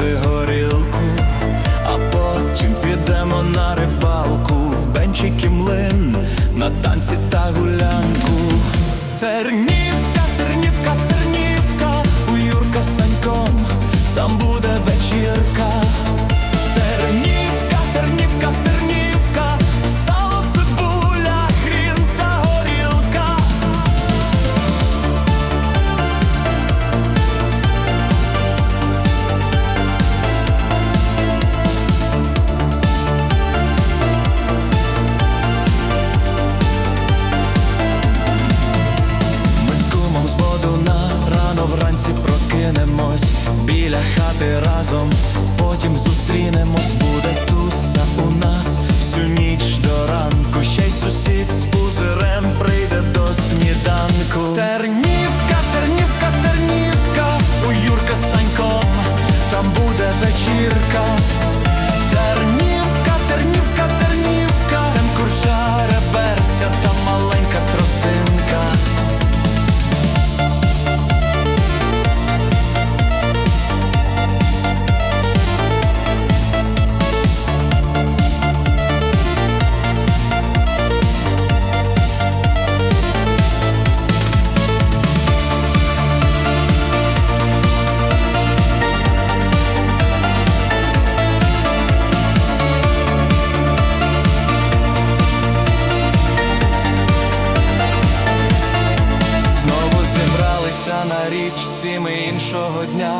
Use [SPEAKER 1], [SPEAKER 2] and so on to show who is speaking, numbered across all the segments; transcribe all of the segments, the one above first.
[SPEAKER 1] пити горілку, а потім підемо на рибалку, в бенчики млин, на танці та гулянку. Тернівка, зустрінемось, буде туса у нас всю ніч до ранку. Ще й сусід з пузирем прийде до сніданку. Тернівка, Тернівка, Тернівка, у Юрка з Саньком, там буде вечірка. першого дня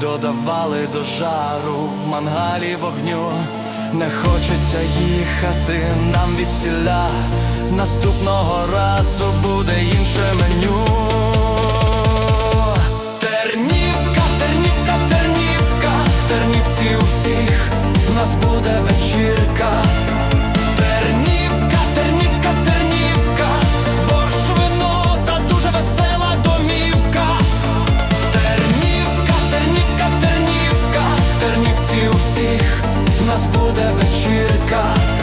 [SPEAKER 1] додавали до жару в мангалі вогню, не хочеться їхати нам від сіля, наступного разу буде інше меню. Тернівка, тернівка, тернівка, в тернівці усіх нас буде вечірка. серці усіх нас буде вечірка.